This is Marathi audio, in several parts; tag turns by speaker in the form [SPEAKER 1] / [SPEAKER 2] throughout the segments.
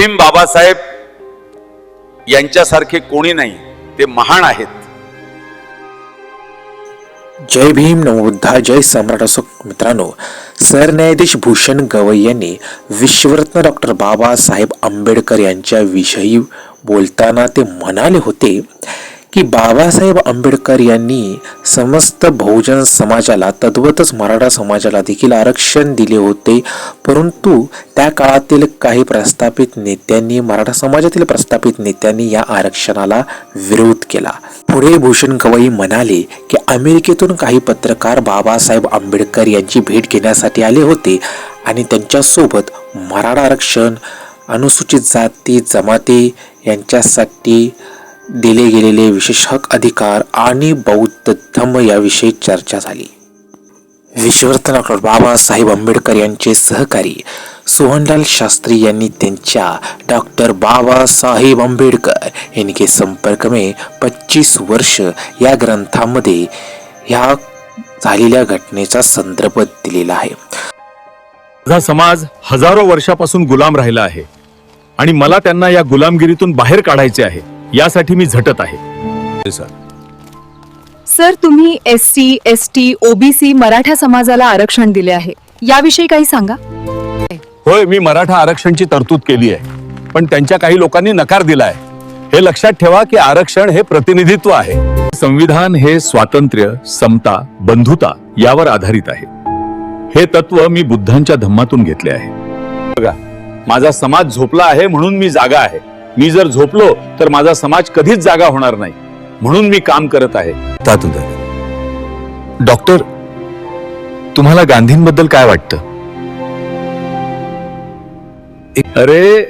[SPEAKER 1] भीम बाबासाहेब यांच्यासारखे कोणी नाही ते महान आहेत.
[SPEAKER 2] जय भीम नमोबुद्धा जय सम्राट असो मित्रांनो सरन्यायाधीश भूषण गवई यांनी विश्वरत्न डॉक्टर बाबासाहेब आंबेडकर यांच्या विषयी बोलताना ते म्हणाले होते की बाबासाहेब आंबेडकर यांनी समस्त बहुजन समाजाला तद्वतच मराठा समाजाला देखील आरक्षण दिले होते. परंतु त्या काळातील काही प्रस्थापित नेत्यांनी मराठा समाजातील प्रस्थापित नेत्यांनी या आरक्षणाला विरोध केला. पुढे भूषण गवई म्हणाले की अमेरिकेतून काही पत्रकार बाबासाहेब आंबेडकर यांची भेट घेण्यासाठी आले होते आणि त्यांच्यासोबत मराठा आरक्षण अनुसूचित जाती जमाती यांच्यासाठी दिले गेलेले विशेषक अधिकार आणि बौद्ध धम्म याविषयी चर्चा झाली. विश्वरत्न डॉक्टर बाबासाहेब आंबेडकर यांचे सहकारी सोहनलाल शास्त्री यांनी त्यांच्या डॉक्टर बाबासाहेब आंबेडकर यांके संपर्क मे पच्चीस वर्ष या ग्रंथामध्ये ह्या झालेल्या घटनेचा संदर्भ दिलेला आहे.
[SPEAKER 3] माझा समाज हजारो वर्षापासून गुलाम राहिला आहे आणि मला त्यांना या गुलामगिरीतून बाहेर काढायचे आहे. यासाठी मी झटत आहे. सर.
[SPEAKER 4] सर तुम्ही S C S T OBC Maratha समाजाला आरक्षण दिले आहे. याविषयी काही सांगा.
[SPEAKER 3] होय मी मराठा आरक्षणची तरतूद केली आहे. पण त्यांच्या काही लोकांनी नकार दिलाय. हे लक्षात ठेवा की आरक्षण हे प्रतिनिधित्व आहे. संविधान हे स्वातंत्र्य समता बंधुता यावर आधारित आहे. हे तत्व मी बुद्धांच्या धम्मातून घेतले आहे. बघा माझा समाज झोपला आहे म्हणून मी जागा आहे. मी जर झोपलो तर माझा समाज कधीच जागा होणार नाही. म्हणून मी काम करत आहे.
[SPEAKER 5] डॉक्टर तुम्हाला गांधींबद्दल काय वाटतं?
[SPEAKER 3] अरे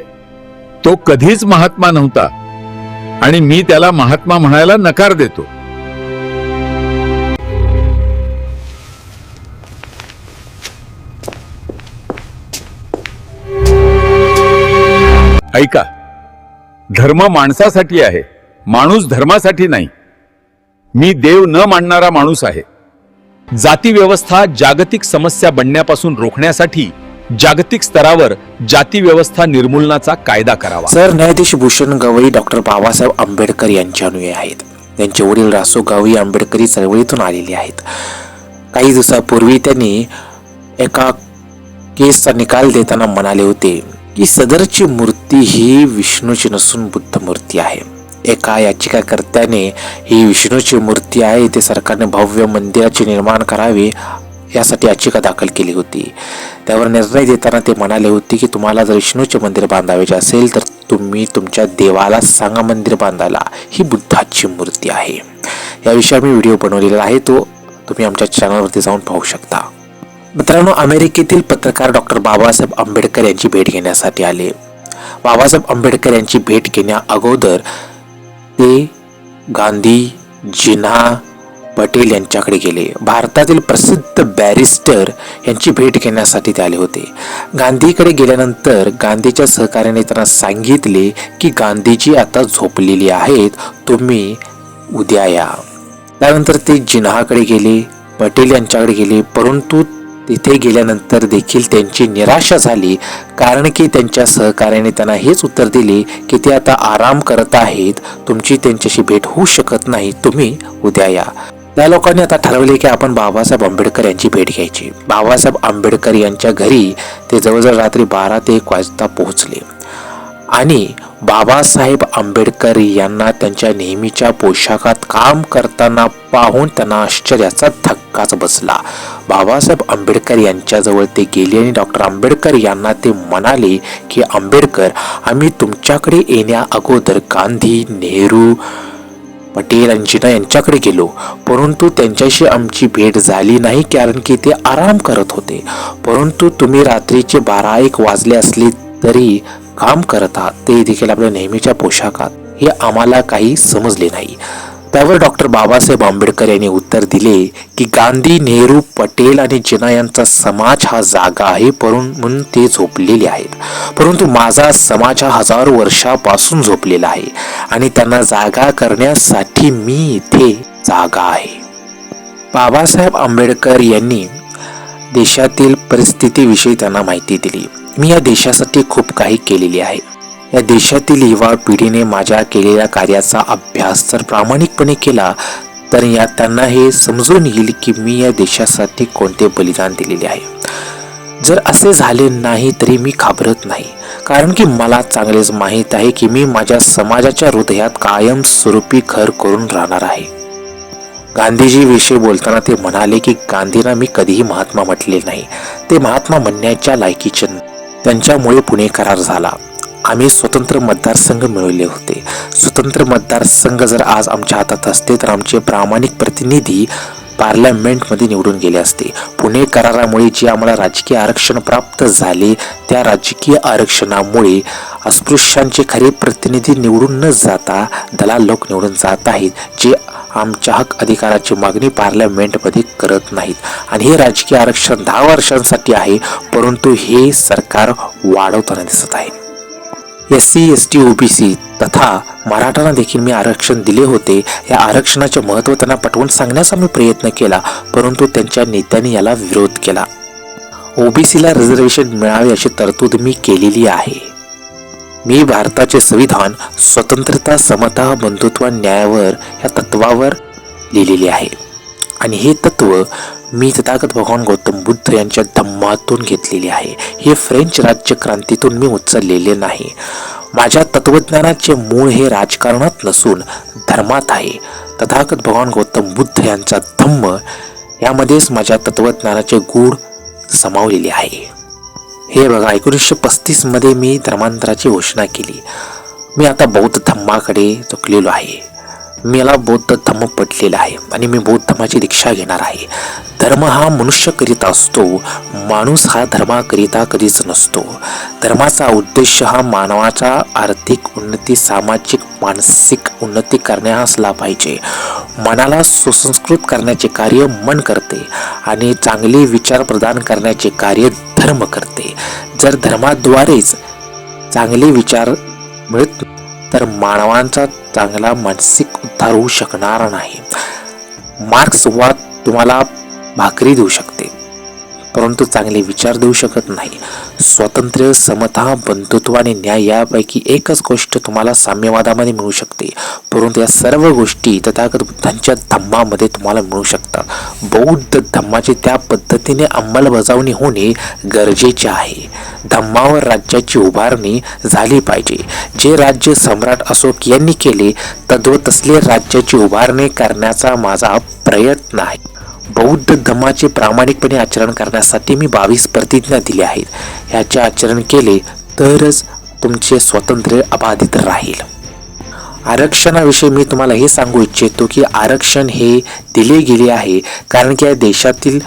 [SPEAKER 3] तो कधीच महात्मा नव्हता. आणि मी त्याला महात्मा म्हणायला नकार देतो. ऐका धर्म माणसासाठी आहे. माणूस धर्मासाठी नाही. मी देव न मानणारा माणूस आहे. जाती व्यवस्था जागतिक समस्या बनण्यापासून रोखण्यासाठी जागतिक स्तरावर जाती व्यवस्था निर्मूलनाचा कायदा करावा.
[SPEAKER 2] सर न्यायाधीश भूषण गवई डॉक्टर बाबासाहेब आंबेडकर यांचे अनुयायी आहेत. त्यांचे वडील रासो गावई आंबेडकरी चळवळीतून आलेले आहेत. काही दिवसापूर्वी त्यांनी एका केसचा निकाल देताना म्हणाले होते की सदरची मूर्ती ही विष्णूची नसून बुद्ध मूर्ती आहे. एका याचिकाकर्त्याने ही विष्णूची मूर्ती आहे ते सरकारने भव्य मंदिराचे निर्माण करावे यासाठी याचिका दाखल केली होती. त्यावर निर्णय देताना ते म्हणाले होते की तुम्हाला जर विष्णूचे मंदिर बांधावेचे असेल तर तुम्ही तुमच्या देवाला सांगा मंदिर बांधायला. ही बुद्धाची मूर्ती आहे. याविषयी आम्ही व्हिडिओ बनवलेला आहे तो तुम्ही आमच्या चॅनलवरती जाऊन पाहू शकता. मित्रांनो अमेरिकेतील पत्रकार डॉक्टर बाबासाहेब आंबेडकर यांची भेट घेण्यासाठी आले. बाबासाहेब आंबेडकर यांची भेट घेण्या अगोदर ते गांधी जिन्हा पटेल यांच्याकडे गेले. भारतातील प्रसिद्ध बॅरिस्टर यांची भेट घेण्यासाठी ते आले होते. गांधीकडे गेल्यानंतर गांधीच्या सहकार्याने त्यांना सांगितले की गांधीजी आता झोपलेली आहेत तुम्ही उद्या या. त्यानंतर ते जिन्हाकडे गेले पटेल यांच्याकडे गेले परंतु तिथे गेल्यानंतर देखील त्यांची निराशा झाली कारण की त्यांच्या सहकार्याने त्यांना हेच उत्तर दिले की ते आता आराम करत आहेत. तुमची त्यांच्याशी भेट होऊ शकत नाही. तुम्ही उद्या या. त्या लोकांनी आता ठरवले की आपण बाबासाहेब आंबेडकर यांची भेट घ्यायची. बाबासाहेब आंबेडकर यांच्या घरी ते जवळजवळ रात्री बारा ते एक वाजता पोहोचले. आणि बाबासाहेब आंबेडकर यांना त्यांच्या नेहमीच्या पोशाखात काम करताना पाहून त्यांना आश्चर्याचा थक धक्काच बसला बाबासाहेब आंबेडकर यांच्याजवळ ते गेले आणि डॉक्टर आंबेडकर यांना ते म्हणाले की आंबेडकर आम्ही तुमच्याकडे येण्या अगोदर गांधी नेहरू पटेल आणि जिना यांच्याकडे गेलो. परंतु त्यांच्याशी आमची भेट झाली नाही कारण की ते आराम करत होते. परंतु तुम्ही रात्रीचे बारा एक वाजले असले तरी काम करत. आहात ते देखील आपल्या नेहमीच्या पोशाखात. हे आम्हाला काही समजले नाही. त्यावर डॉक्टर बाबासाहेब आंबेडकर यांनी उत्तर दिले की गांधी नेहरू पटेल आणि जिना यांचा समाज हा जागा आहे म्हणून ते झोपलेले आहेत. परंतु माझा समाज हा हजारो वर्षापासून झोपलेला आहे आणि त्यांना जागा करण्यासाठी मी इथे जागा आहे. बाबासाहेब आंबेडकर यांनी देशातील परिस्थितीविषयी त्यांना माहिती दिली. मी या देशासाठी खूप काही केलेली आहे. या देशातील युवा पिढीने माझ्या केलेल्या कार्याचा अभ्यास जर प्रामाणिकपणे केला तर या त्यांना हे समजून येईल की मी या देशासाठी कोणते बलिदान दिलेले आहे. जर असे झाले नाही तरी मी घाबरत नाही. कारण की मला चांगलेच माहीत आहे की मी माझ्या समाजाच्या हृदयात कायमस्वरूपी घर करून राहणार आहे. गांधीजीविषयी बोलताना ते म्हणाले की गांधींना मी कधीही महात्मा म्हटले नाही. ते महात्मा म्हणण्याच्या लायकीचे त्यांच्यामुळे पुणे करार झाला. आम्ही स्वतंत्र मतदारसंघ मिळवले होते. स्वतंत्र मतदारसंघ जर आज आमच्या हातात असते तर आमचे प्रामाणिक प्रतिनिधी पार्लमेंटमध्ये निवडून गेले असते. पुणे करारामुळे जे आम्हाला राजकीय आरक्षण प्राप्त झाले त्या राजकीय आरक्षणामुळे अस्पृश्यांचे खरे प्रतिनिधी निवडून न जाता दलाल लोक निवडून जात आहेत जे आमच्या हक अधिकाराची मागणी पार्लमेंटमध्ये करत नाहीत. आणि हे राजकीय आरक्षण दहा वर्षांसाठी आहे परंतु हे सरकार वाढवताना दिसत आहे. S C S T OBC तथा मराठांना देखील मी आरक्षण दिले होते. या आरक्षणाचे महत्त्व त्यांना पटवून सांगण्याचा मी प्रयत्न केला परंतु त्यांच्या नेत्यांनी याला विरोध केला. ओबीसीला रिझर्वेशन मिळावे अशी तरतूद मी केलेली आहे. मी भारताचे संविधान स्वतंत्रता समता बंधुत्व न्यायावर या तत्वावर लिहिलेले आहे. आणि हे तत्व मी तथागत भगवान गौतम बुद्ध यांच्या धम्मातून घेतलेली आहे. हे फ्रेंच राज्यक्रांतीतून मी उचललेले नाही. माझ्या तत्वज्ञानाचे मूळ हे राजकारणात नसून धर्मात आहे. तथागत भगवान गौतम बुद्ध यांचा धम्म यामध्येच माझ्या तत्वज्ञानाचे गूढ समावलेले आहे. हे बघा एकोणीसशे पस्तीसमध्ये मी धर्मांतराची घोषणा केली. मी आता बौद्ध धम्माकडे चुकलेलो आहे. मला बौद्ध धम्म पटलेला आहे आणि मी बौद्ध धर्माची दीक्षा घेणार आहे. धर्म हा मनुष्यकरिता असतो माणूस हा धर्माकरिता कधीच नसतो. धर्माचा उद्देश हा मानवाचा आर्थिक उन्नती सामाजिक मानसिक उन्नती करणे हा असला पाहिजे. मनाला सुसंस्कृत करण्याचे कार्य मन करते आणि चांगले विचार प्रदान करण्याचे कार्य धर्म करते. जर धर्माद्वारेच चांगले विचार मिळत तर मानवांचा चांगला मानसिक उद्धार होऊ शकणार नाही. मार्क्सवाद तुम्हाला भाकरी देऊ शकते. परंतु चांगले विचार देऊ शकत नाही. स्वातंत्र्य समता बंधुत्व आणि न्याय यापैकी एकच गोष्ट तुम्हाला साम्यवादामध्ये मिळू शकते. परंतु या सर्व गोष्टी तथागत बुद्धांच्या धम्मामध्ये तुम्हाला मिळू शकतात. बौद्ध धम्माची त्या पद्धतीने अंमलबजावणी होणे गरजेचे आहे. धम्मावर राज्याची उभारणी झाली पाहिजे. जे राज्य सम्राट अशोक यांनी केले तद्व तसले राज्याची उभारणी करण्याचा माझा प्रयत्न आहे. बौद्ध धम्माचे प्रामाणिकपणे आचरण करण्यासाठी मी बावीस प्रतिज्ञा दिल्या आहेत. ह्याचे आचरण केले तरच तुमचे स्वातंत्र्य अबाधित राहील. आरक्षणाविषयी मी तुम्हाला हे सांगू इच्छितो की आरक्षण हे दिले गेले आहे कारण की या देशातील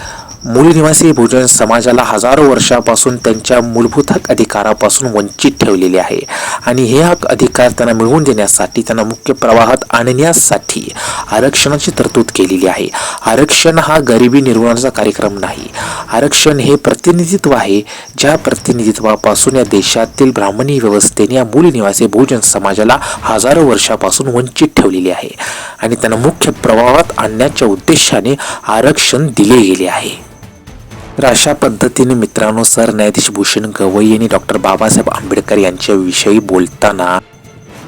[SPEAKER 2] मूलनिवासी भोजन समाजाला हजारो वर्षापासून त्यांच्या मूलभूत हक अधिकारापासून वंचित ठेवलेले आहे. आणि हे हक अधिकार त्यांना मिळवून देण्यासाठी त्यांना मुख्य प्रवाहात आणण्यासाठी आरक्षणाची तरतूद केलेली आहे. आरक्षण हा गरिबी निर्मूलनाचा कार्यक्रम नाही. आरक्षण हे प्रतिनिधित्व आहे ज्या प्रतिनिधित्वापासून या देशातील ब्राह्मणी व्यवस्थेने या मूलनिवासी बहुजन समाजाला हजारो वर्षापासून वंचित ठेवलेले आहे. आणि त्यांना मुख्य प्रवाहात आणण्याच्या उद्देशाने आरक्षण दिले गेले आहे. तर अशा पद्धतीने मित्रांनो सरन्यायाधीश भूषण गवई यांनी डॉक्टर बाबासाहेब आंबेडकर यांच्याविषयी बोलताना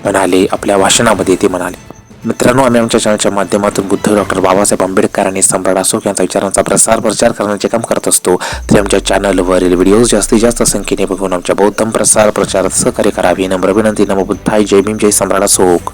[SPEAKER 2] म्हणाले आपल्या भाषणामध्ये ते म्हणाले मित्रांनो आम्ही आमच्या चॅनलच्या माध्यमातून बुद्ध डॉक्टर बाबासाहेब आंबेडकर आणि सम्राट अशोक यांचा विचारांचा प्रसार प्रचार करण्याचे काम करत असतो. तरी आमच्या चॅनलवरील व्हिडिओज जास्तीत जास्त संख्येने बघून आमच्या बौद्ध प्रसार प्रचारात सहकार्य करावी नम्र विनंती नमो बुद्धाय जय भीम जय सम्राट अशोक.